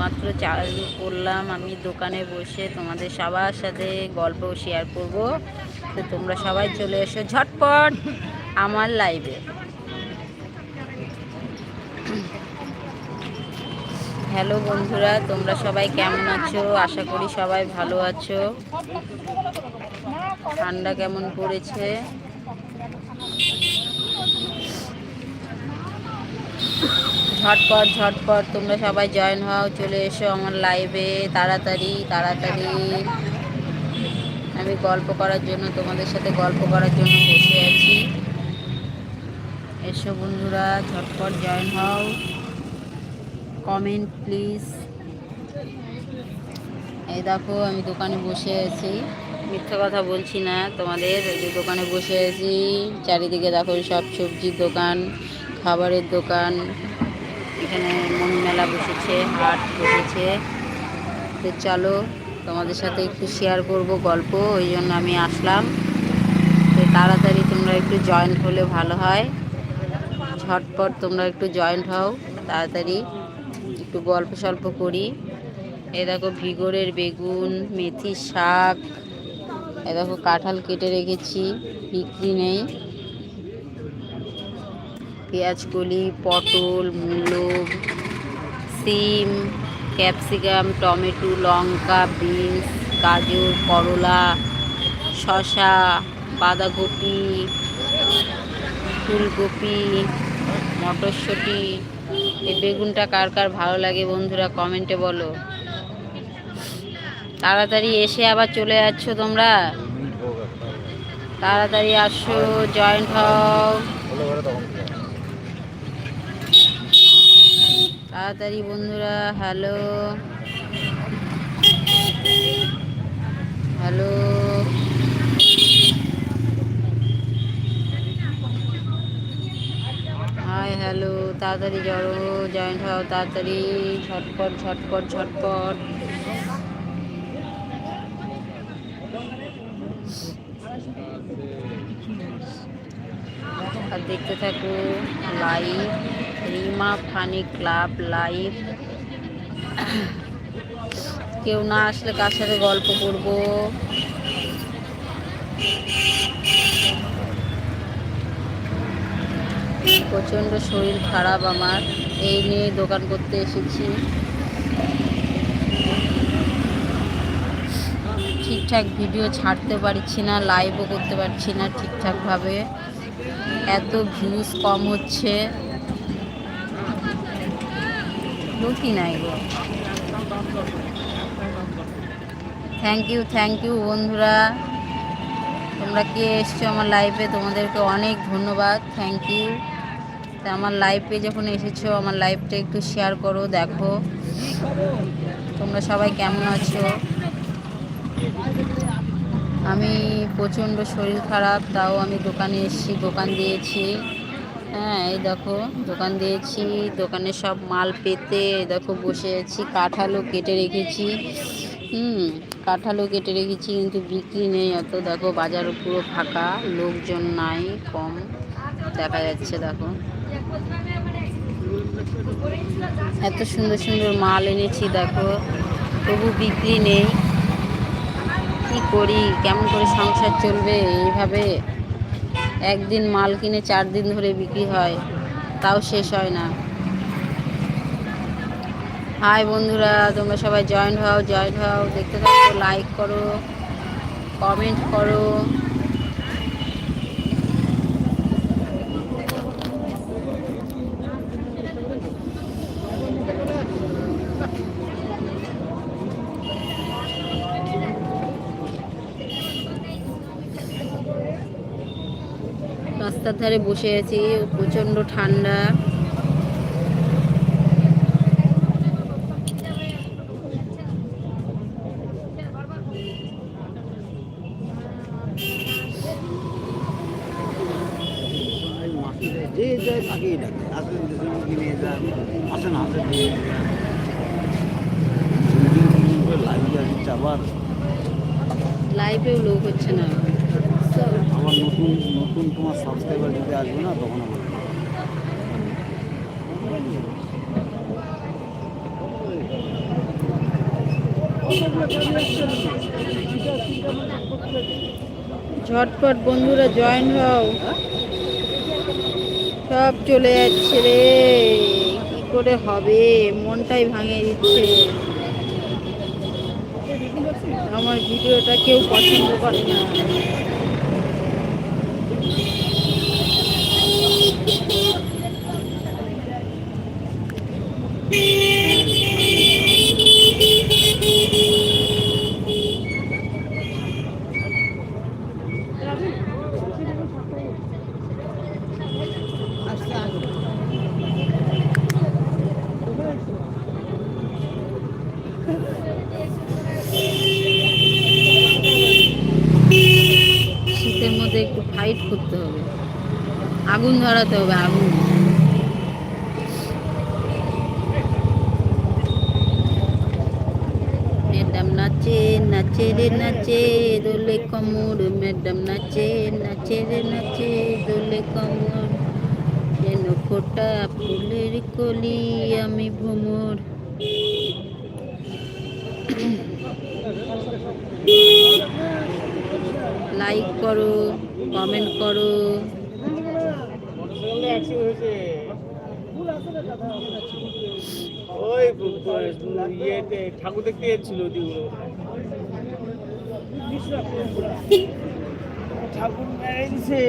মাত্র চালু করলাম আমি দোকানে বসে তোমাদের সবার সাথে গল্প শেয়ার করব। তো তোমরা সবাই চলে এসো ঝটপট আমার লাইভে হ্যালো বন্ধুরা, তোমরা সবাই কেমন আছো? আশা করি সবাই ভালো আছো। ঠান্ডা কেমন পড়েছে? ঝটপট ঝটপট তোমরা সবাই জয়েন হও, চলে এসো আমার লাইভে তাড়াতাড়ি তাড়াতাড়ি। আমি গল্প করার জন্য তোমাদের সাথে গল্প করার জন্য বসে আছি। এসো বন্ধুরা, ঝটপট জয়েন হও। কমেন্ট প্লিজ এই দেখো, আমি দোকানে বসে আছি। মিথ্যা কথা বলছি না তোমাদের, এই যে দোকানে বসে আছি। চারিদিকে দেখো সব সবজির দোকান, খাবারের দোকান। এখানে মনি মেলা বসেছে, হাট বসেছে। তো চলো, তোমাদের সাথে একটু শেয়ার করব গল্প, ওই জন্য আমি আসলাম। তো তাড়াতাড়ি তোমরা একটু জয়েন্ট হলে ভালো হয়। ঝটপট তোমরা একটু জয়েন্ট হও, তাড়াতাড়ি একটু গল্প সল্প করি। এ দেখো ভিগরের বেগুন মেথি শাক, এ দেখো কাঁঠাল কেটে রেখেছি, বিক্রি নেই। পেঁয়াজকলি, পটল, মূলো, সিম, ক্যাপসিকাম, টমেটো, লঙ্কা, বিনস, গাজর, করলা, শসা, বাঁধাকপি, ফুলকপি, মটরশুঁটি। এই বেগুনটা কার কার ভালো লাগে বন্ধুরা কমেন্টে বলো। তাড়াতাড়ি এসে আবার চলে যাচ্ছ তোমরা। তাড়াতাড়ি আসো, জয়েন্ট হও। তাড়াতাড়ি বন্ধুরা, হ্যালো। হ্যালো। High, hello. তাড়াতাড়ি জড়ো জয়েন্ট হও তাড়াতাড়ি। ছটপট ছটপট ছটপট আর দেখতে থাকো live Rima funny club live কেউ না আসলে কার সাথে গল্প করব? প্রচণ্ড শরীর খারাপ আমার। এই নিয়ে দোকান করতে এসেছি। ঠিকঠাক ভিডিও ছাড়তে পারছি না লাইভও করতে পারছি না ঠিকঠাকভাবে। এত ভিউজ কম হচ্ছে। লোকই নাই গো। থ্যাংক ইউ থ্যাংক ইউ বন্ধুরা। তোমরা কে এসছো আমার লাইফে তোমাদেরকে অনেক ধন্যবাদ। থ্যাংক ইউ তা আমার লাইফে যখন এসেছ, আমার লাইফটা একটু শেয়ার করো, দেখো। তোমরা সবাই কেমন আছো? আমি প্রচণ্ড শরীর খারাপ, তাও আমি দোকানে এসেছি, দোকান দিয়েছি। হ্যাঁ এই দেখো, দোকান দিয়েছি, দোকানে সব মাল পেতে দেখো বসে আছি, কাঁঠালও কেটে রেখেছি। হুম, কাঁঠালও কেটে রেখেছি, কিন্তু বিক্রি নেই অত। দেখো বাজার পুরো ফাঁকা, লোকজন নাই, কম। দেখা যাচ্ছে, দেখো। এত সুন্দর সুন্দর মাল এনেছি, দেখো। তবু বিক্রি নেই। কি করি? কেমন করে সংসার চলবে? এইভাবে একদিন মাল কিনে চার দিন ধরে বিক্রি হয়, তাও শেষ হয় না। হাই বন্ধুরা, তোমরা সবাই জয়েন্ট হও জয়েন্ট হও, দেখতে থাকো লাইক করো কমেন্ট করো। ধারে বসে আছি প্রচণ্ড ঠান্ডা লাইভেও লোক হচ্ছে না নতুন নতুন তোমার সাবস্ক্রাইবার যদি আসবে না, তখন ঝটপট বন্ধুরা জয়েন হও। সব চলে যাচ্ছে রে। কি করে হবে? মনটাই ভাঙে দিচ্ছে। আমার ভিডিওটা কেউ পছন্দ করে না। শীতের মধ্যে একটু ফাইট করতে হবে। আগুন ধরাতে হবে আগুন ম্যাডাম নাচে নাচে রে নাচে, দোলে কমর, ম্যাডাম নাচে নাচে রে নাচে, দোলে কমর। যেন ফোটা ফুলের কলি আমি ভ্রমর। লাইক করো কমেন্ট করো। হয়েছে ওই ইয়েতে ঠাকুর দেখতে যাচ্ছিল ওদিকে ঠাকুর মেরে দিছে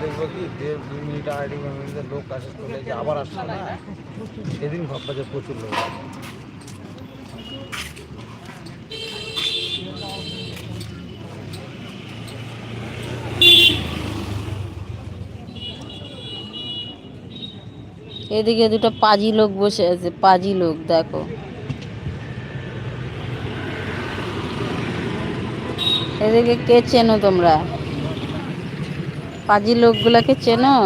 দেখব কি, দেড় দুই মিনিট আড়াই মিনিটের লোক আসে চলে যে আবার আসছে না। সেদিন ভাববা প্রচুর লোক। এদিকে দুটো পাজি লোক বসে আছে, পাজি লোক, দেখো। এদিকে কে চেনো তোমরা? পাজি লোকগুলাকে চেনো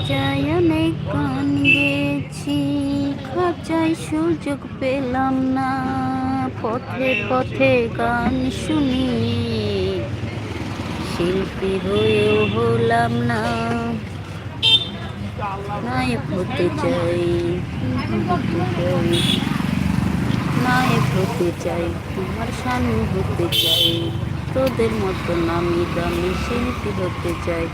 খাঁচায় অনেক গান গেছি খাঁচায় সুযোগ পেলাম না। পথে পথে গান শুনি। শিল্পী হয়েও হলাম না। নায়ক হতে চাই। নায়ক হতে চাই। তোমার স্বামী হতে চাই। তোদের মতো নামি দামি শিল্পী হতে চাই।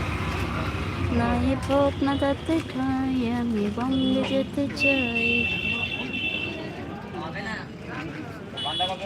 নায়ক হোক না তাতে খাই আমি বম্বে যেতে চাই।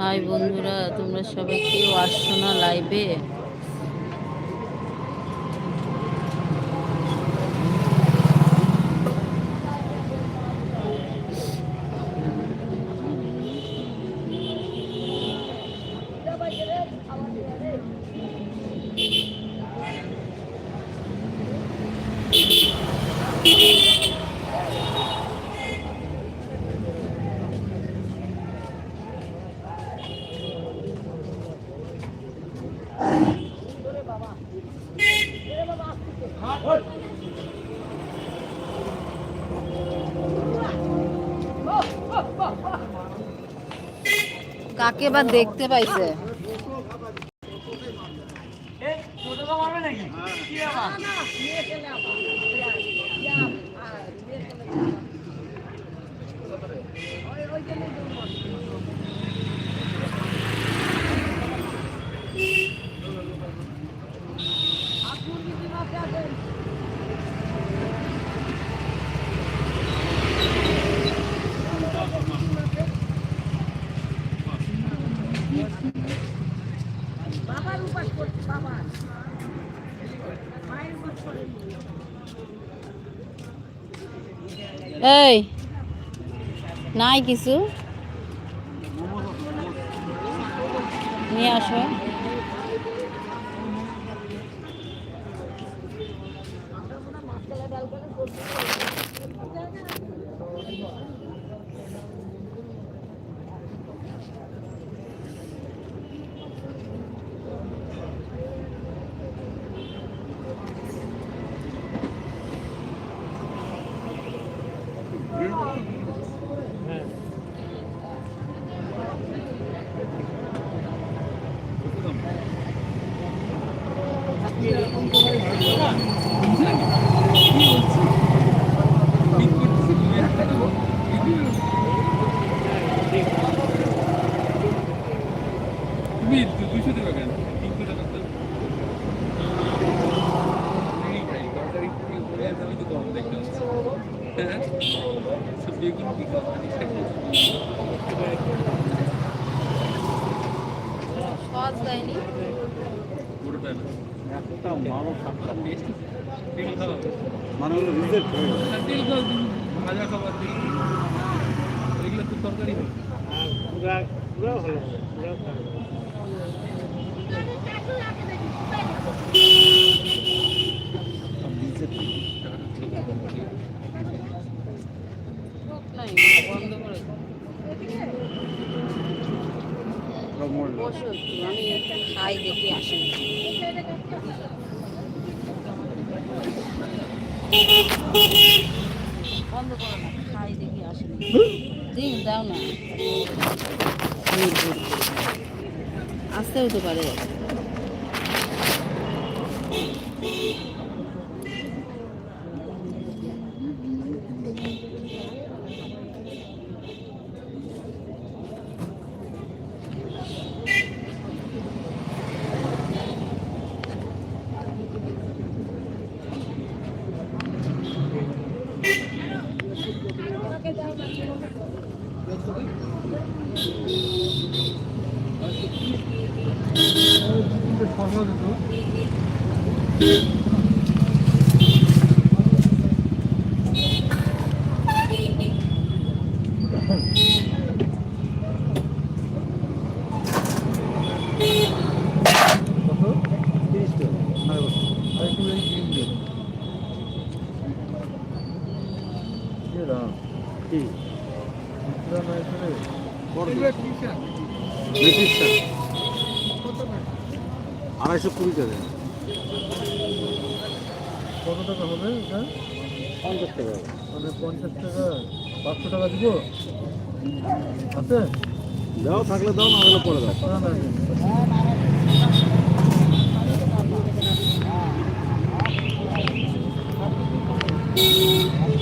হাই বন্ধুরা তোমরা সবাই কেউ আসছো না লাইভে কাকে বা দেখতে পাইছে? এই নাই কিছু। নিয়ে আসো। তুমি দুশো টাকা কেন তিনশো টাকা তো এই ভাই তরকারি কি করে আছে আমি তো কম দেখতে পাচ্ছি হ্যাঁ সব বেগুন কি খাওয়া সহজ দেয়নি পুরোটা না একটা মানব সাক্ষাৎ টেস্ট তেল খাওয়া মানে হলো রিজেক্ট হয়ে গেল আর তেল খাওয়া তুমি ভাজা খাবার তেল এগুলো তো তরকারি হয় নাই আমি খাই বন্ধ না খাই দাও না। হতে পারে তিরিশ টাকা সাড়ে বছর। কি? বড় দিন। মেথির আড়াইশো কুড়ি টাকা। কত টাকা হবে এটা? পঞ্চাশ টাকা। মানে পঞ্চাশ টাকা পাঁচশো টাকা দিব। আছে? দাও থাকলে দাও না হলে পরে দাও। না ও